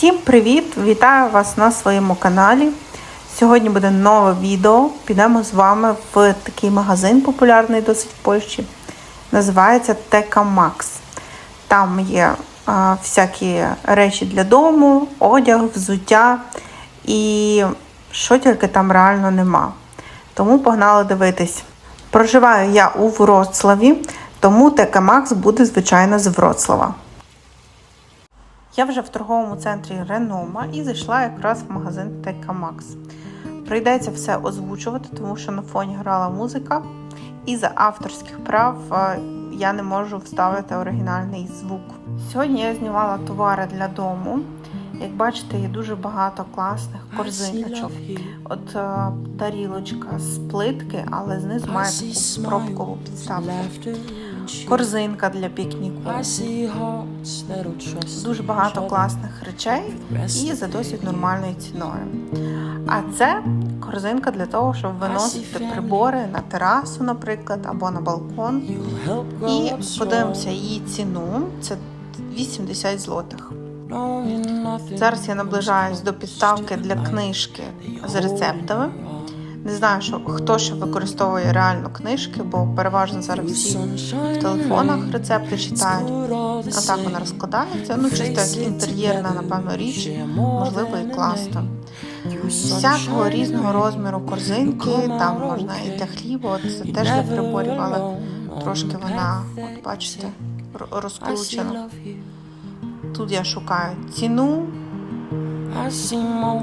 Всім привіт! Вітаю вас на своєму каналі. Сьогодні буде нове відео. Підемо з вами в такий магазин популярний досить в Польщі. Називається Тека Макс. Там є а, всякі речі для дому, одяг, взуття і що тільки там реально нема. Тому погнали дивитись. Проживаю я у Вроцлаві, тому Тека Макс буде, звичайно, з Вроцлава. Я вже в торговому центрі Ренома і зайшла якраз в магазин Тека Макс. Прийдеться все озвучувати, тому що на фоні грала музика, і за авторських прав е, я не можу вставити оригінальний звук. Сьогодні я знімала товари для дому. Як бачите, є дуже багато класних корзиночок. От е, тарілочка з плитки, але знизу має таку пробкову підставку. Корзинка для пікніку. Дуже багато класних речей і за досить нормальною ціною. А це корзинка для того, щоб виносити прибори на терасу, наприклад, або на балкон. І подивимося її ціну. Це 80 злотих. Зараз я наближаюсь до підставки для книжки з рецептами. Не знаю, що хто ще використовує реально книжки, бо переважно зараз всі в телефонах рецепти читають. А так вона розкладається. Ну, чисто як інтер'єрна, напевно, річ, можливо, і класно. Всякого різного розміру корзинки, там можна і для хліба, це теж для приборів, але трошки вона, от бачите, розкручена. Тут я шукаю ціну,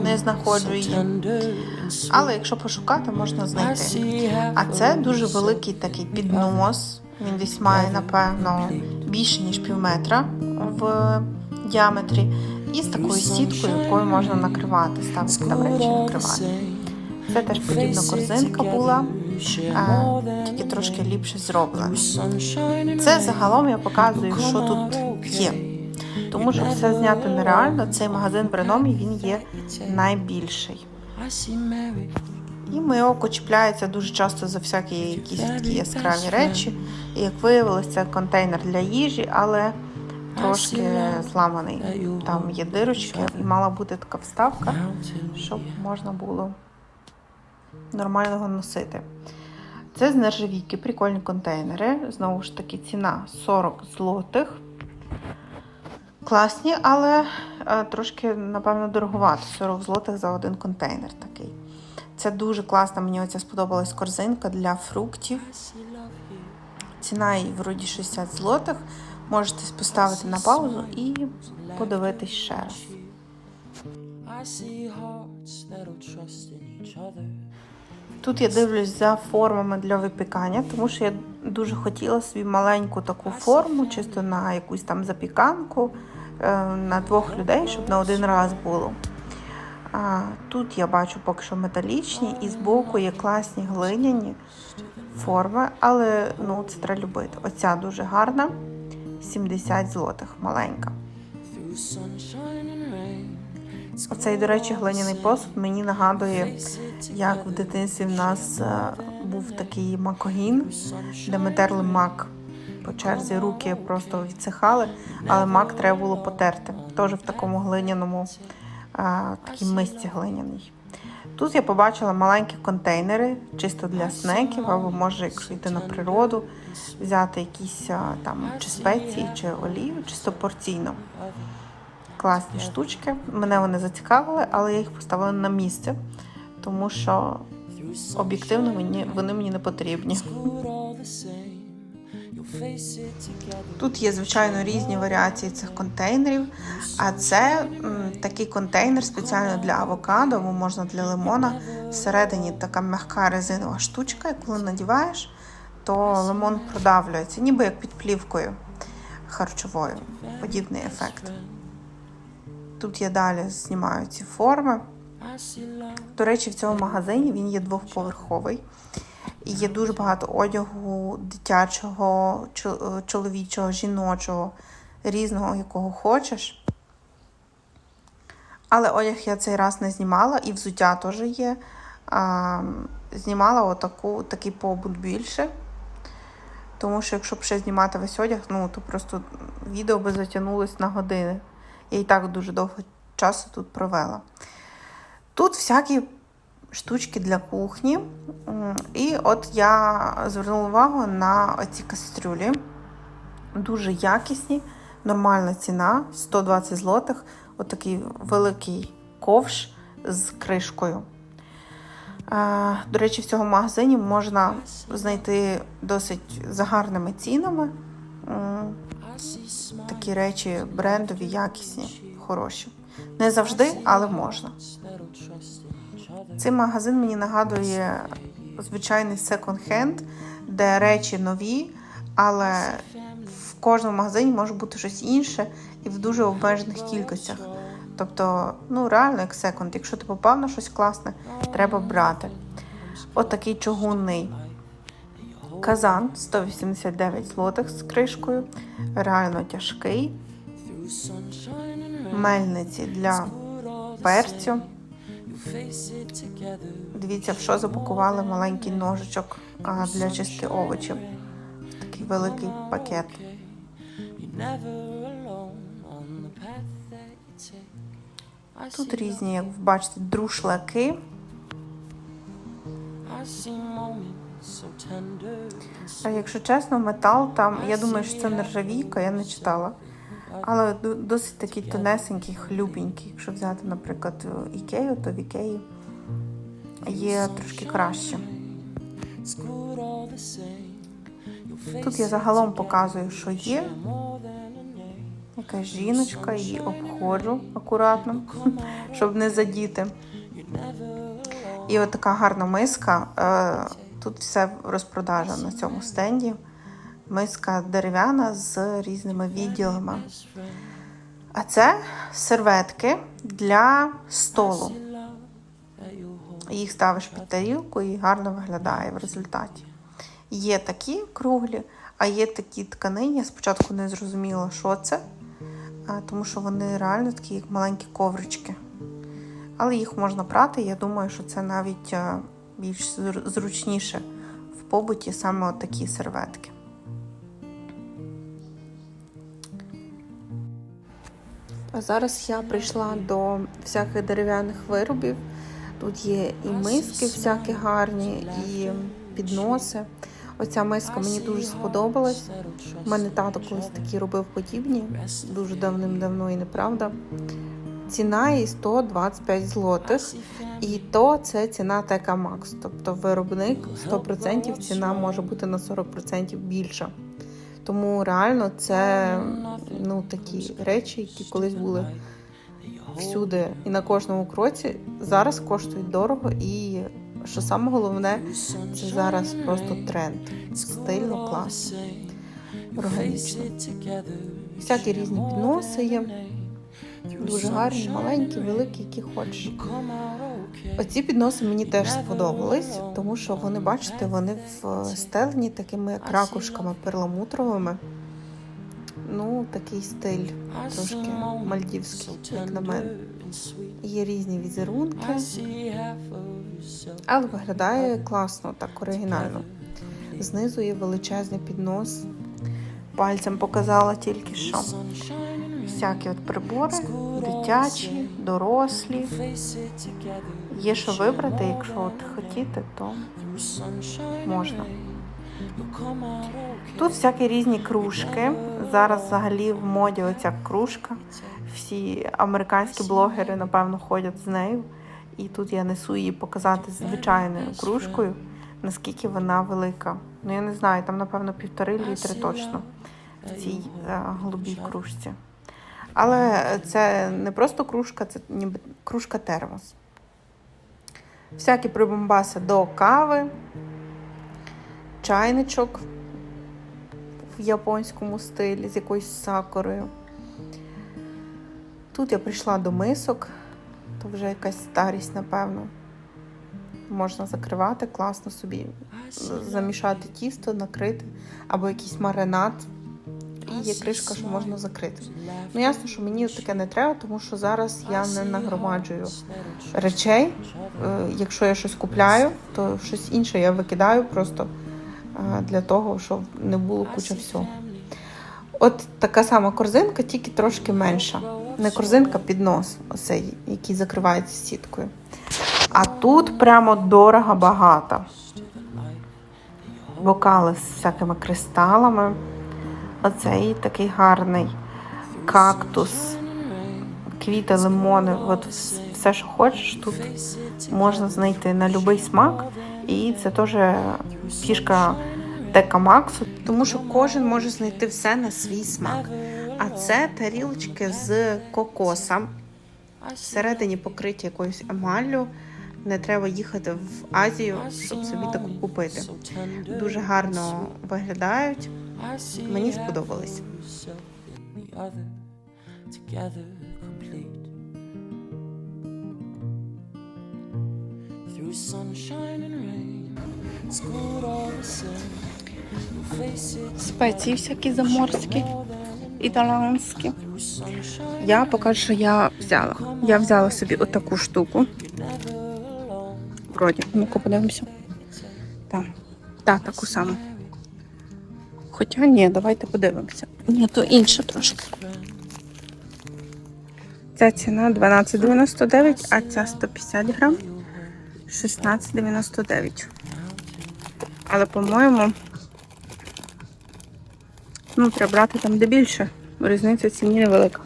не знаходжу її. але якщо пошукати, можна знайти. А це дуже великий такий піднос. Він десь має, напевно, більше ніж пів метра в діаметрі. І з такою сіткою, якою можна накривати, ставити там речі накривати. Це теж подібна корзинка була, а, тільки трошки ліпше зроблена. Це загалом я показую, що тут є. Тому що все зняти нереально. Цей магазин в Реномі він є найбільший. І моє чіпляється дуже часто за всякі якісь такі яскраві речі. І як виявилося, це контейнер для їжі, але трошки зламаний. Там є дирочки, і мала бути така вставка, щоб можна було нормально носити. Це з нержавійки, прикольні контейнери. Знову ж таки, ціна 40 злотих. Класні, але е, трошки, напевно, дороговато. 40 злотих за один контейнер такий. Це дуже класна, мені оця сподобалась корзинка для фруктів. Ціна її вроді 60 злотих. Можете поставити на паузу і подивитись ще раз. Тут я дивлюсь за формами для випікання, тому що я дуже хотіла собі маленьку таку форму, чисто на якусь там запіканку на двох людей, щоб на один раз було. А, тут я бачу поки що металічні, і збоку є класні глиняні форми, але ну, це треба любити. Оця дуже гарна, 70 злотих, маленька. Оцей, до речі, глиняний посуд мені нагадує, як в дитинстві в нас е, був такий макогін, де ми терли мак. По черзі руки просто відсихали, але мак треба було потерти. Теж в такому глиняному, а, такій мисці глиняній. Тут я побачила маленькі контейнери, чисто для снеків, або може, якщо йти на природу, взяти якісь там чи спеції, чи олію, чисто порційно. Класні штучки. Мене вони зацікавили, але я їх поставила на місце, тому що об'єктивно мені вони мені не потрібні. Тут є, звичайно, різні варіації цих контейнерів. А це м, такий контейнер спеціально для авокадо, або можна для лимона. Всередині така м'яка резинова штучка, і коли надіваєш, то лимон продавлюється, ніби як під плівкою харчовою. Подібний ефект. Тут я далі знімаю ці форми. До речі, в цьому магазині він є двохповерховий. Є дуже багато одягу дитячого, чоловічого, жіночого, різного, якого хочеш. Але одяг я цей раз не знімала, і взуття теж є. Знімала отаку, такий побут більше. Тому що якщо б ще знімати весь одяг, ну то просто відео би затягнулось на години. Я і так дуже довго часу тут провела. Тут всякі штучки для кухні. І от я звернула увагу на оці кастрюлі. Дуже якісні, нормальна ціна 120 злотих. Отакий великий ковш з кришкою. Е, До речі, в цьому магазині можна знайти досить за гарними цінами. Такі речі брендові, якісні, хороші. Не завжди, але можна. Цей магазин мені нагадує звичайний секонд-хенд, де речі нові, але в кожному магазині може бути щось інше і в дуже обмежених кількостях. Тобто, ну реально як секонд. Якщо ти попав на щось класне, треба брати. От такий чугунний казан 189 злотих з кришкою, реально тяжкий. Мельниці для перцю. Дивіться, в що запакували маленький ножичок для чистки овочів. Такий великий пакет. Тут різні, як ви бачите, друшляки. А якщо чесно, метал там, я думаю, що це нержавійка, я не читала. Але досить такий тонесенький, хлюпенький. Якщо взяти, наприклад, ікею, то в ікеї є трошки краще. Тут я загалом показую, що є. Якась жіночка, її обходжу акуратно, щоб не задіти. І от така гарна миска. Е, Тут все розпродажа на цьому стенді. Миска дерев'яна з різними відділами. А це серветки для столу. Їх ставиш під тарілку і гарно виглядає в результаті. Є такі круглі, а є такі тканині. Я спочатку не зрозуміла, що це, тому що вони реально такі, як маленькі коврички. Але їх можна прати. Я думаю, що це навіть більш зручніше в побуті саме такі серветки. А зараз я прийшла до всяких дерев'яних виробів. Тут є і миски всякі гарні, і підноси. Оця миска мені дуже сподобалась. У мене тато колись такі робив подібні, дуже давним-давно і неправда. Ціна її 125 злотих, і то це ціна Тека Макс. Тобто виробник 100% ціна може бути на 40% більша. Тому реально це ну, такі речі, які колись були всюди і на кожному кроці, зараз коштують дорого. І що саме головне, це зараз просто тренд. Стильно, класно, органічно. Всякі різні підноси є. Дуже гарні, маленькі, великі, які хочеш. Оці підноси мені теж сподобались, тому що вони, бачите, вони встелені такими як ракушками перламутровими. Ну, такий стиль трошки мальдівський, як на мене. Є різні візерунки, але виглядає класно, так оригінально. Знизу є величезний піднос. Пальцем показала тільки що. Всякі от прибори, дитячі, дорослі. Є що вибрати, якщо от хотіти, то можна. Тут всякі різні кружки. Зараз взагалі в моді оця кружка. Всі американські блогери, напевно, ходять з нею. І тут я несу її показати звичайною кружкою, наскільки вона велика. Ну, я не знаю, там, напевно, півтори літри точно в цій е, голубій кружці. Але це не просто кружка, це ніби кружка термос. Всякі прибамбаси до кави, чайничок в японському стилі з якоюсь сакурою. Тут я прийшла до мисок, то вже якась старість, напевно. Можна закривати, класно собі замішати тісто, накрити, або якийсь маринад. І є кришка, що можна закрити. Ну, ясно, що мені таке не треба, тому що зараз я не нагромаджую речей. Е, Якщо я щось купляю, то щось інше я викидаю просто е, для того, щоб не було куча всього. От така сама корзинка, тільки трошки менша. Не корзинка, піднос, оцей, який закривається сіткою. А тут прямо дорого багато. Бокали з всякими кристалами. Оцей такий гарний кактус, квіти, лимони. От все, що хочеш, тут можна знайти на будь-який смак. І це теж фішка Дека Максу, тому що кожен може знайти все на свій смак. А це тарілочки з кокосом. Всередині покриті якоюсь емаллю. Не треба їхати в Азію, щоб собі таку купити. Дуже гарно виглядають. Мені it Спеції всякі заморські, sunshine, Я поки що я взяла. Я взяла собі отаку штуку. Вроді, ну-ка подивимося. Так, так, таку саму. Хоча ні, давайте подивимося. Ні, то інше трошки. Ця ціна 12,99, а ця 150 грам 16,99. Але, по-моєму, ну, треба брати там де більше. бо Різниця ціні невелика.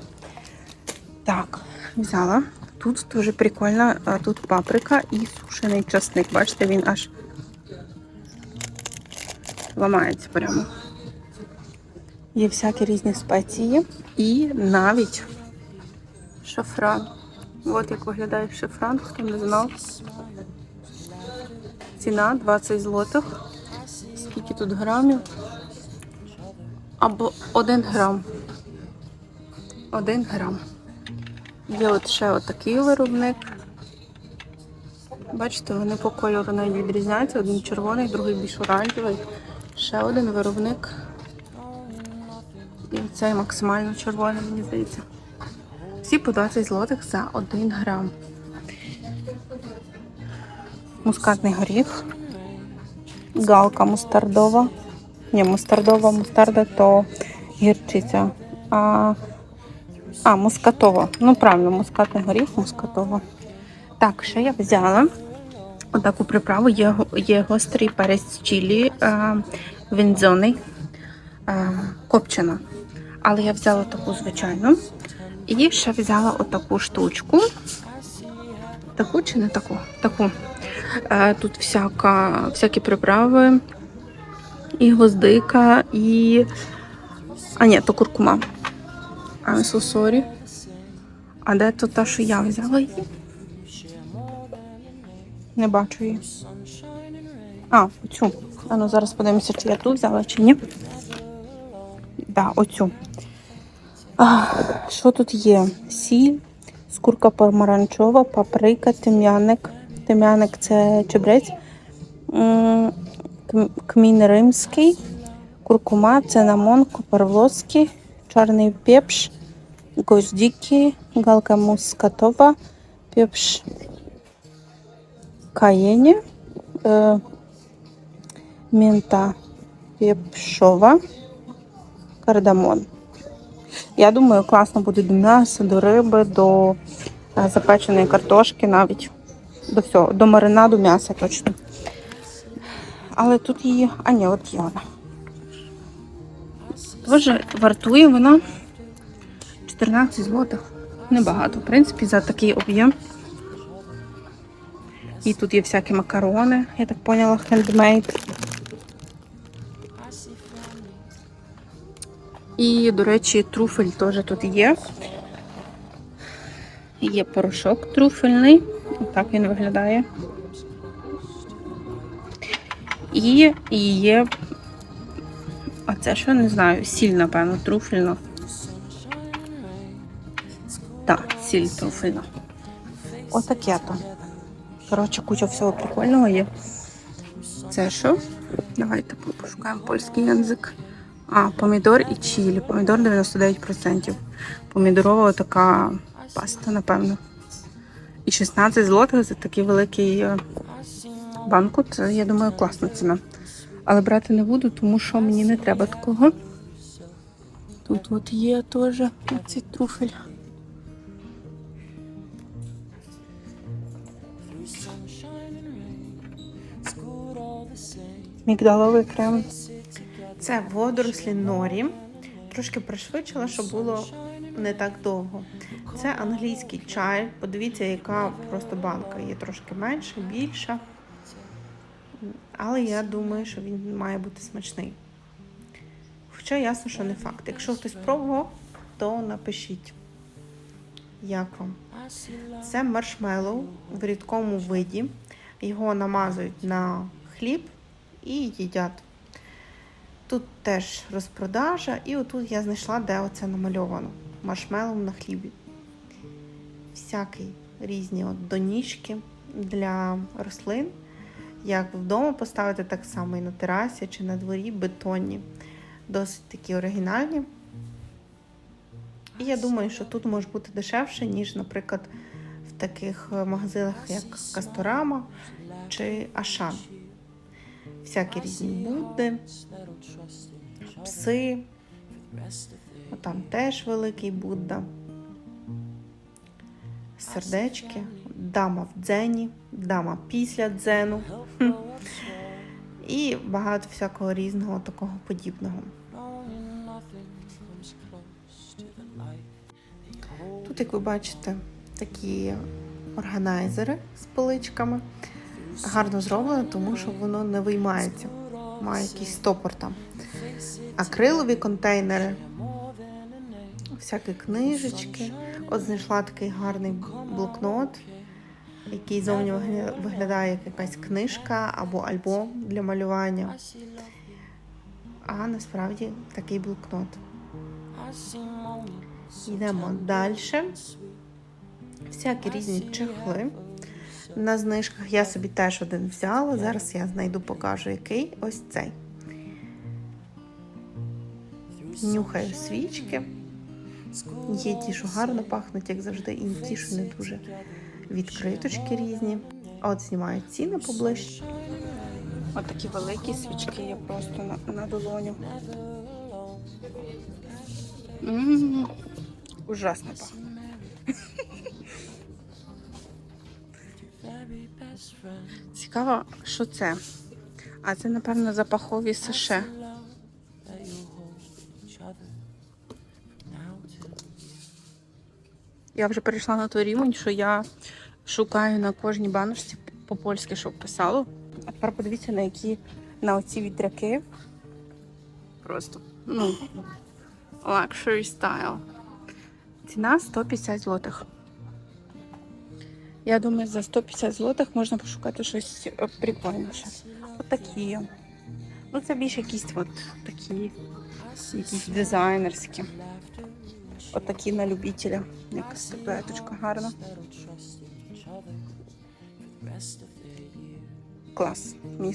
Так, взяла. Тут дуже прикольно. Тут паприка і сушений часник. Бачите, він аж ламається прямо. Є всякі різні спеції і навіть шафран. От як виглядає шафран, хто не знав. Ціна 20 злотих. Скільки тут грамів? Або 1 грам. 1 грам. Є от ще отакий виробник. Бачите, вони по кольору навіть відрізняються. Один червоний, другий більш оранжевий. Ще один виробник. І цей максимально червоний, мені здається. Всі по 20 злотих за 1 грам. Мускатний горіх. Галка мустардова. Ні, мустардова, мустарда то гірчиця. А а, мускатова. Ну, правильно, мускатний горіх, мускатова. Так, ще я взяла отаку приправу. Є, є гострий перець чилі, е, вінзоний, е, копчена. Але я взяла таку звичайну. І ще взяла отаку штучку. Таку чи не таку? Таку. Е, тут всяка, всякі приправи, і гвоздика, і. А, ні, то куркума. I'm so sorry. А де то та, що я взяла її? Не бачу її. А, оцю. А ну зараз подивимося, чи я ту взяла, чи ні. Да, оцю. А, що тут є? Сіль, скурка помаранчова, паприка, тим'яник. Тим'яник це чебрець. Кмін римський, куркума, цинамон, копарлоцький, чорний пепш, гвоздики, галка мускатова, пепш каєні, е, мента пепшова, кардамон. Я думаю, класно буде до м'яса, до риби, до е, запеченої картошки навіть. До всього, до маринаду м'яса точно. Але тут її. А ні, от є вона. Тоже вартує вона 14 злотих. Небагато, в принципі, за такий об'єм. І тут є всякі макарони, я так поняла, хендмейд. І, до речі, труфель теж тут є. Є порошок труфельний. Отак він виглядає. І є. А це що не знаю, сіль, напевно, труфельна. Так, сіль труфельна. Отаке то. Коротше, куча всього прикольного є. Це що? Давайте пошукаємо польський язик. А, помідор і чілі. Помідор 99%. Помідорова така паста, напевно. І 16 злотих за такий великий е, банку. Це, я думаю, класна ціна. Але брати не буду, тому що мені не треба такого. Тут от є теж цей труфель. Мігдаловий крем. Це водорослі норі. Трошки пришвидшила, щоб було не так довго. Це англійський чай. Подивіться, яка просто банка. Є трошки менша, більша. Але я думаю, що він має бути смачний. Хоча ясно, що не факт. Якщо хтось пробував, то напишіть, як вам. Це маршмеллоу в рідкому виді. Його намазують на хліб і їдять. Тут теж розпродажа, і отут я знайшла, де оце намальовано. Маршмеллоу на хлібі. Всякі різні от доніжки для рослин. Як вдома поставити, так само і на терасі чи на дворі бетонні. Досить такі оригінальні. І я думаю, що тут може бути дешевше, ніж, наприклад, в таких е, магазинах, як Касторама чи Ашан. Всякі різні Будди, пси, там теж великий Будда, сердечки, дама в дзені, дама після дзену і багато всякого різного такого подібного. Тут, як ви бачите, такі органайзери з поличками. Гарно зроблено, тому що воно не виймається. Має якийсь стопор там. Акрилові контейнери, всякі книжечки. От знайшла такий гарний блокнот, який зовні виглядає як якась книжка або альбом для малювання. А насправді такий блокнот. Йдемо далі. Всякі різні чехли. На знижках я собі теж один взяла. Зараз я знайду, покажу який. Ось цей. Нюхаю свічки. Є ті, що гарно пахнуть, як завжди, і ті, що не дуже відкриточки різні. А от знімаю ціни поближче. От такі великі свічки є просто на, на долоню. М, Ужасно пахне. Цікаво, що це. А це, напевно, запахові till Я вже перейшла на той рівень, що я шукаю на кожній баночці по-польськи, щоб писало. А тепер подивіться на які на оці вітряки. Просто ну luxury style. Ціна 150 злотих. Я думаю, за 150 злотих можна пошукати щось е, прикольніше. Отакі. Ну, це більше якісь от такі, якісь дизайнерські. Отакі на любителя. Якась статуеточка гарна. Клас. Мені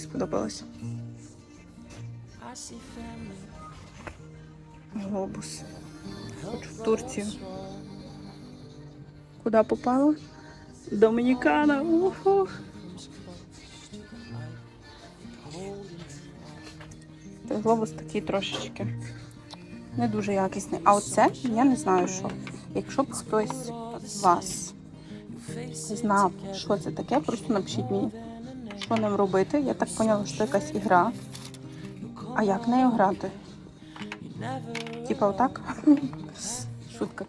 family. Глобус. Хочу в Турцію. Куди попала? Домінікана. Уху. Глобус такий трошечки не дуже якісний. А оце я не знаю, що. Якщо б хтось з вас знав, що це таке, просто напишіть мені, що ним робити. Я так поняла, що якась ігра. А як нею грати? Типа отак? Шутка.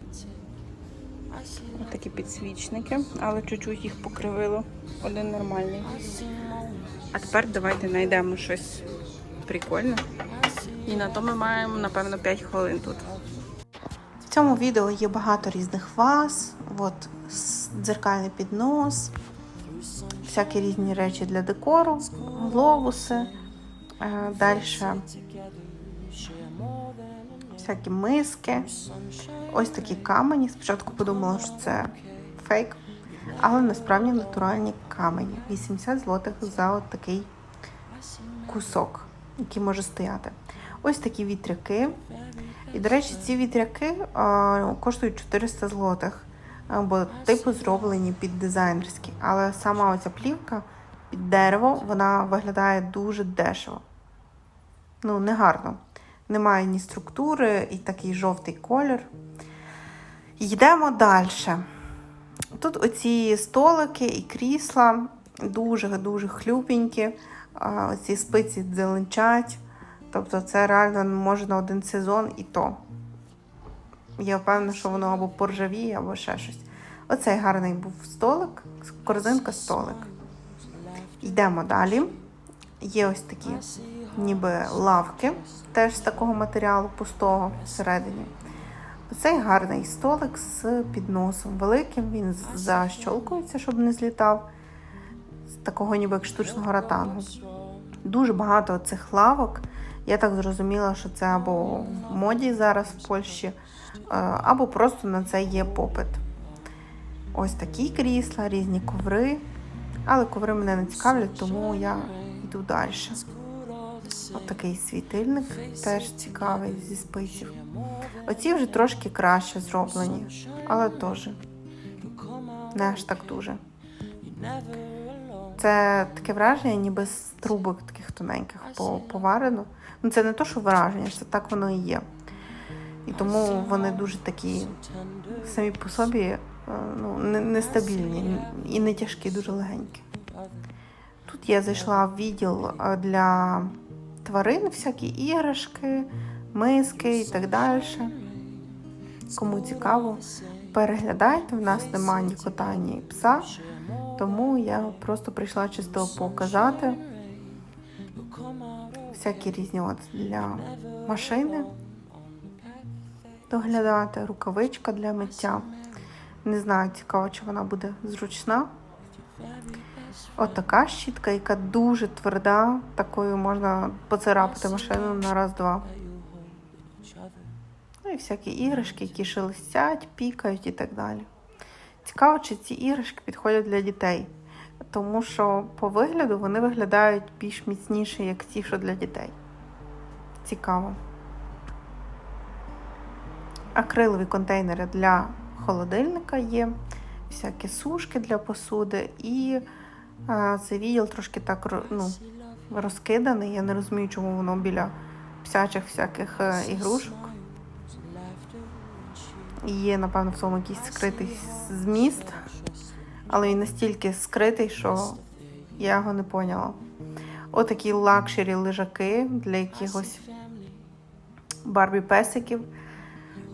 Такі підсвічники, але чуть-чуть їх покривило. Один нормальний. А тепер давайте знайдемо щось прикольне. І на то ми маємо, напевно, 5 хвилин тут. В цьому відео є багато різних ваз, от дзеркальний піднос, всякі різні речі для декору, глобуси, е, далі всякі миски, ось такі камені. Спочатку подумала, що це фейк, але насправді натуральні камені. 80 злотих за от такий кусок, який може стояти. Ось такі вітряки. І, до речі, ці вітряки а, коштують 400 злотих, бо типу зроблені під дизайнерські. Але сама оця плівка під дерево, вона виглядає дуже дешево. Ну, не гарно. Немає ні структури і такий жовтий колір. Йдемо далі. Тут оці столики і крісла дуже-дуже хлюпенькі. А, Ці спиці дзеленчать. Тобто це реально може на один сезон і то. Я впевнена, що воно або поржавіє, або ще щось. Оцей гарний був столик, корзинка столик. Йдемо далі. Є ось такі ніби лавки, теж з такого матеріалу пустого всередині. Оцей гарний столик з підносом великим, він защолкується, щоб не злітав. З такого ніби як штучного ратангу. Дуже багато цих лавок. Я так зрозуміла, що це або в моді зараз в Польщі, е, або просто на це є попит. Ось такі крісла, різні коври. Але коври мене не цікавлять, тому я йду далі. Ось такий світильник теж цікавий зі спиців. Оці вже трошки краще зроблені, але теж не аж так дуже. Це таке враження, ніби з трубок таких тоненьких поварено. Ну це не то, що враження, це так воно і є. І тому вони дуже такі самі по собі е, ну, нестабільні і не тяжкі, дуже легенькі. Тут я зайшла в відділ е, для тварин, всякі іграшки, миски і так далі. Кому цікаво, переглядайте. В нас немає ні кота, ні пса, тому я просто прийшла чисто показати всякі різні от для машини доглядати, рукавичка для миття. Не знаю, цікаво, чи вона буде зручна. От така щітка, яка дуже тверда, такою можна поцарапати машину на раз-два. Ну і всякі іграшки, які шелестять, пікають і так далі. Цікаво, чи ці іграшки підходять для дітей, тому що по вигляду вони виглядають більш міцніше, як ті, що для дітей. Цікаво. Акрилові контейнери для холодильника є, всякі сушки для посуди, і а, цей відділ трошки так ну, розкиданий. Я не розумію, чому воно біля псячих всяких е, ігрушок. Є, напевно, в цьому якийсь скритий зміст, але він настільки скритий, що я його не поняла. Отакі лакшері лежаки для якихось барбі песиків.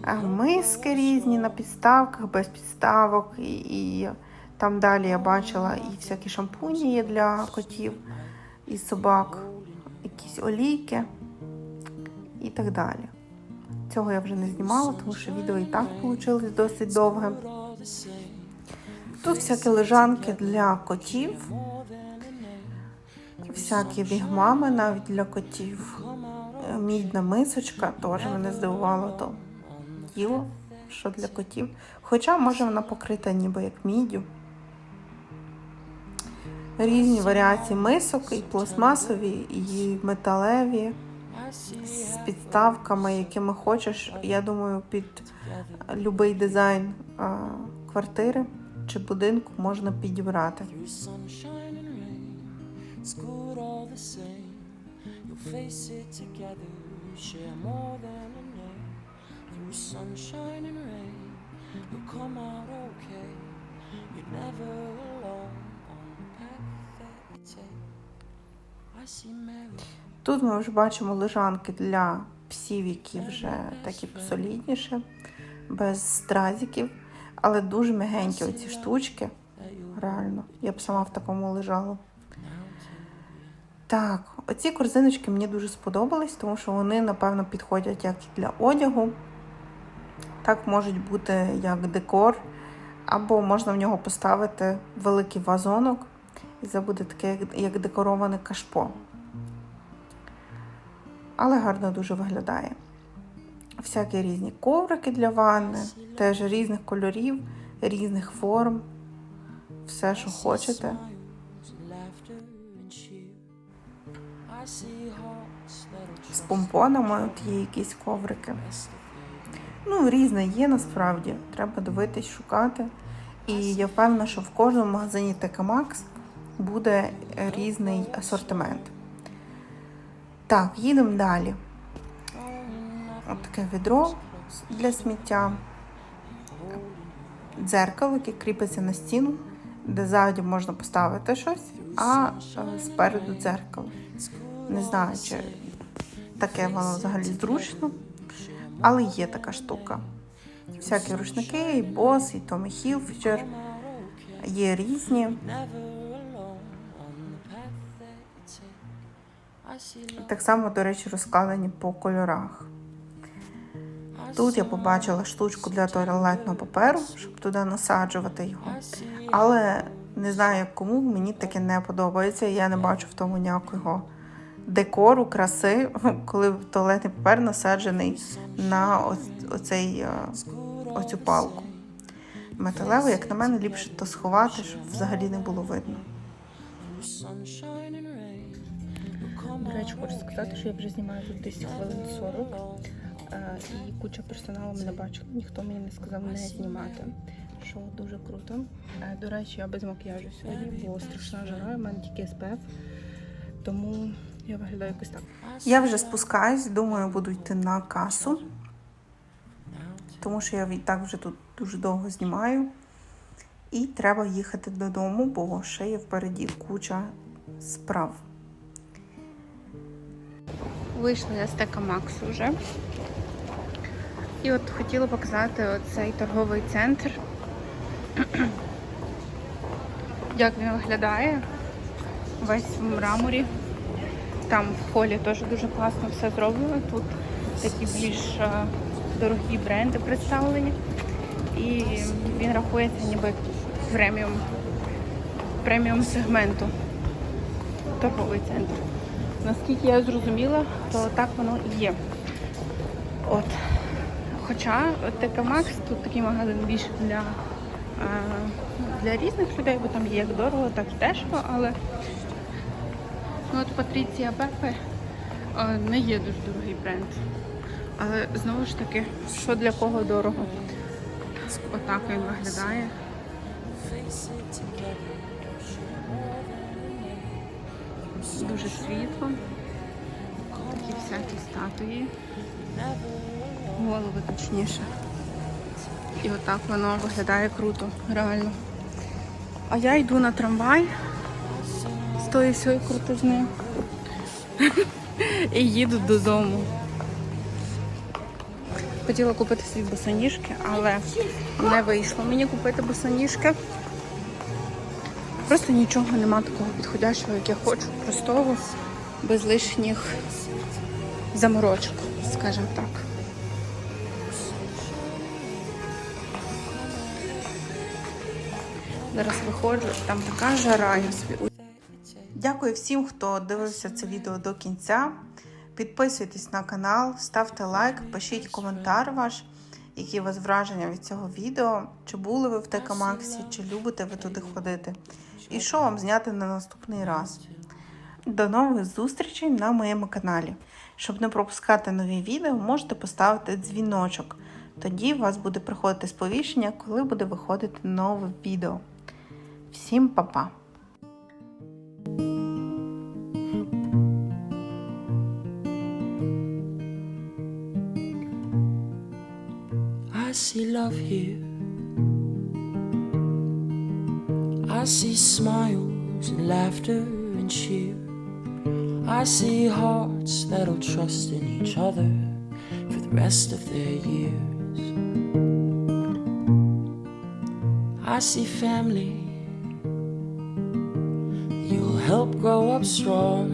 Е, Миски різні на підставках, без підставок. І, і там далі я бачила і всякі шампуні є для котів і собак, якісь олійки і так далі. Цього я вже не знімала, тому що відео і так вийшло досить довге. Тут всякі лежанки для котів, всякі вігмами навіть для котів. Мідна мисочка теж мене здивувало то тіло, що для котів. Хоча, може, вона покрита ніби як міддю. Різні варіації мисок, і пластмасові, і металеві, з підставками, якими хочеш. Я думаю, під будь-який дизайн квартири чи будинку можна підібрати. Sunshine and rain. You'll come out okay. You're never Тут ми вже бачимо лежанки для псів, які вже такі посолідніші, без стразиків, але дуже м'ягенькі оці штучки. Реально, я б сама в такому лежала. Так, оці корзиночки мені дуже сподобались, тому що вони, напевно, підходять як для одягу. Так можуть бути як декор, або можна в нього поставити великий вазонок, і буде таке, як, декороване кашпо. Але гарно дуже виглядає. Всякі різні коврики для ванни, теж різних кольорів, різних форм. Все, що хочете. З помпонами от є якісь коврики. Ну, різне є насправді. Треба дивитись, шукати. І я впевнена, що в кожному магазині Maxx буде різний асортимент. Так, їдемо далі. От таке відро для сміття. Дзеркало, яке кріпиться на стіну. де ззаді можна поставити щось, а е, спереду дзеркало. Не знаю, чи таке воно взагалі зручно, але є така штука. Всякі рушники, і бос, і Tommy Hilfiger. Є різні. Так само, до речі, розкладені по кольорах. Тут я побачила штучку для туалетного паперу, щоб туди насаджувати його. Але не знаю, як кому, мені таке не подобається. Я не бачу в тому ніякого декору, краси, коли туалетний папер насаджений на оцей, е, оцю палку. Металевий, як на мене, ліпше то сховати, щоб взагалі не було видно. До речі, хочу сказати, що я вже знімаю тут десь хвилин 40, е, і куча персоналу мене бачила, ніхто мені не сказав не знімати, що дуже круто. Е, До речі, я без макіяжу сьогодні, бо страшна жара, у мене тільки СПФ, тому я виглядаю якось так. Я вже спускаюсь, думаю, буду йти на касу, тому що я і так вже тут дуже довго знімаю. І треба їхати додому, бо ще є впереді куча справ. Вийшла я з Тека Максу вже. І от хотіла показати оцей торговий центр. Як він виглядає. Весь в мраморі. Там в холі теж дуже класно все зроблено. Тут такі більш е, дорогі бренди представлені. І він рахується ніби преміум, преміум сегменту торговий центр. Наскільки я зрозуміла, то так воно і є. От. Хоча ТК Макс тут такий магазин більше для, для різних людей, бо там є як дорого, так і дешево, але ну, от Патріція Пепе не є дуже дорогий бренд. Але знову ж таки, що для кого дорого? Отак він виглядає. Дуже світло. Такі всякі статуї. Голови точніше. І отак воно виглядає круто, реально. А я йду на трамвай з тої всієї крутизни. І їду додому. Хотіла купити свій босоніжки, але не вийшло мені купити босоніжки. Просто нічого нема такого підходящого, як я хочу, простого, без лишніх заморочок, скажімо так. Зараз виходжу, там така жара, я собі Дякую всім, хто дивився це відео до кінця. Підписуйтесь на канал, ставте лайк, пишіть коментар ваш, які у вас враження від цього відео. Чи були ви в ТК Максі, чи любите ви туди ходити. І що вам зняти на наступний раз. До нових зустрічей на моєму каналі. Щоб не пропускати нові відео, можете поставити дзвіночок. Тоді у вас буде приходити сповіщення, коли буде виходити нове відео. Всім па-па! I see love here. I see smiles and laughter and cheer. I see hearts that'll trust in each other for the rest of their years. I see family you'll help grow up strong,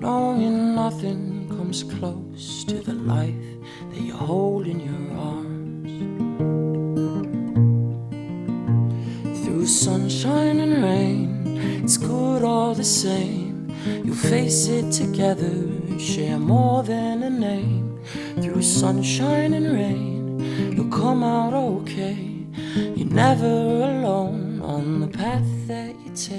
knowing nothing comes close to the life that you hold You'll face it together, share more than a name. Through sunshine and rain, you'll come out okay. You're never alone on the path that you take.